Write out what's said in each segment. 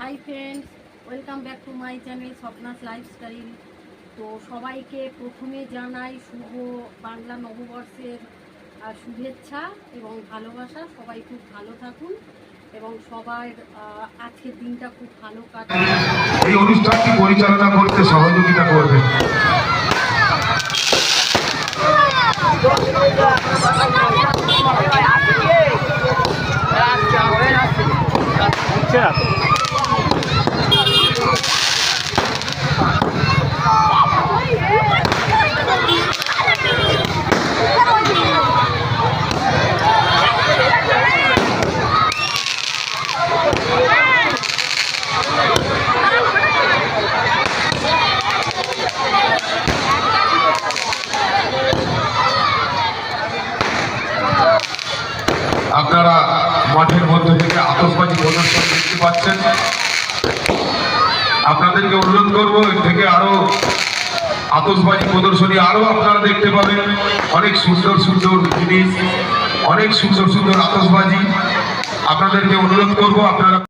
Hi friends welcome back to my channel Swapna's lifestyle তো সবাইকে প্রথমে জানাই শুভ বাংলা নববর্ষের শুভেচ্ছা এবং ভালোবাসা। সবাই খুব ভালো থাকুন এবং সবার আজকের দিনটা খুব ভালো কাটুন এই অনুষ্ঠানটি পরিচালনা করতে সহযোগিতা করবেন। আপনারা মাঠের মধ্যে থেকে আতসবাজি প্রদর্শন দেখতে পাচ্ছেন। আপনাদেরকে অনুরোধ করব, এর থেকে আরও আতসবাজি প্রদর্শনী আরও আপনারা দেখতে পাবেন। অনেক সুন্দর সুন্দর জিনিস, অনেক সুন্দর সুন্দর আতসবাজি আপনাদেরকে অনুরোধ করব, আপনারা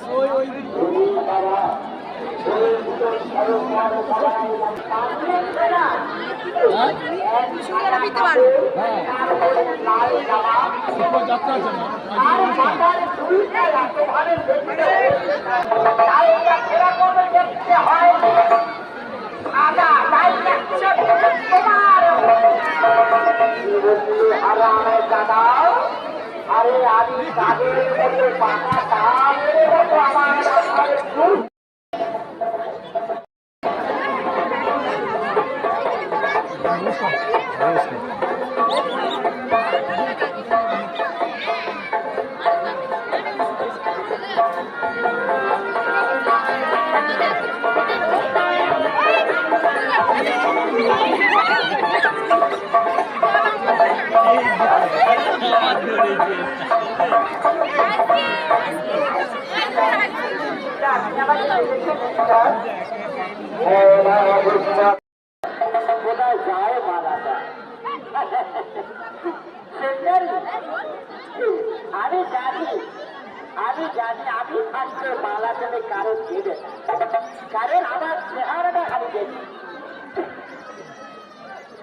そういう意味 আরে আমি তাদের মধ্যে তাদের আমার কোথায় যায় মালাটা সেটাই। আমি জানি আমি জানি আমি থাকতে মালা দেবে কারণ দেবে কারণ আমার চেহারাটা খালি দেখি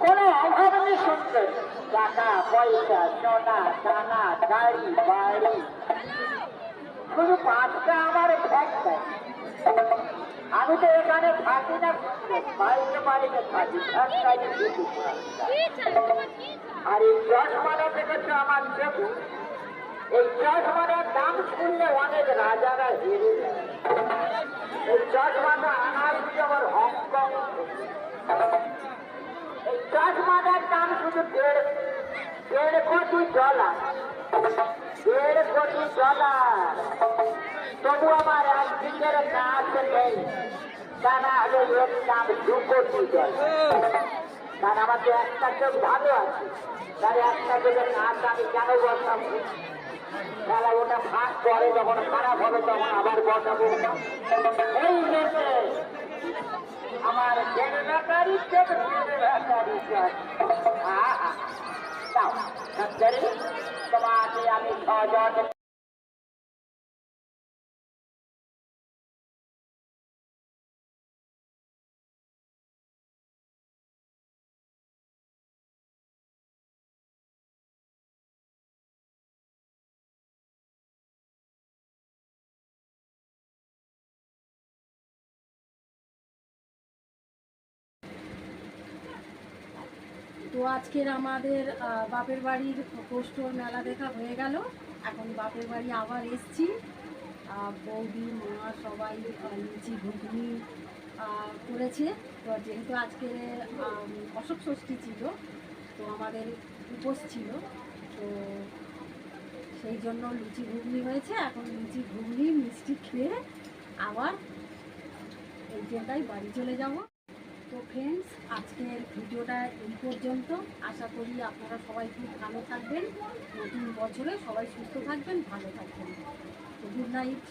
কোনো অভাব নেই শুনছেন টাকা পয়সা সোনা দানা গাড়ি বাড়ি শুধু পাঁচটা আমার ভ্যাগ আমি তো এখানে থাকি না বাড়িতে বাড়িতে থাকি আর এই চশমাটা দেখেছ আমার চোখে এই চশমাটার দাম শুনলে অনেক রাজারা হেরে যায় এই চশমাটা আনার আমার হংকং এই চশমাটার দাম শুধু দেড় দেড় কোটি ডলার, দেড় কোটি ডলার। তবু আমার একদিকের কাজ নেই। তা না হলে এর কোটি ডলার কারণ আমার তো একটা চোখ ভালো আছে। তার একটা চোখের কাজ আমি কেন বলতাম তাহলে ওটা ফাঁক করে যখন খারাপ হবে তখন আবার বসাবো। এই জন্য আমার জেনারেটারি চোখ তোমাকে আমি ছজন তো আজকের আমাদের বাপের বাড়ির পোস্টর মেলা দেখা হয়ে গেল। এখন বাপের বাড়ি আবার এসছি। বৌদি, মা সবাই লুচি ঘুগনি করেছে। তো যেহেতু আজকে অশোক ষষ্ঠী ছিল, তো আমাদের উপোস ছিল। তো সেই জন্য লুচি ঘুগনি হয়েছে। এখন লুচি ঘুগনি, মিষ্টি খেয়ে আবার এই ট্রেনটাই বাড়ি চলে যাব। তো ফ্রেন্ডস আজকের ভিডিওটা এই পর্যন্ত। আশা করি আপনারা সবাই খুব ভালো থাকবেন। নতুন বছরে সবাই সুস্থ থাকবেন, ভালো থাকবেন। তো গুড নাইট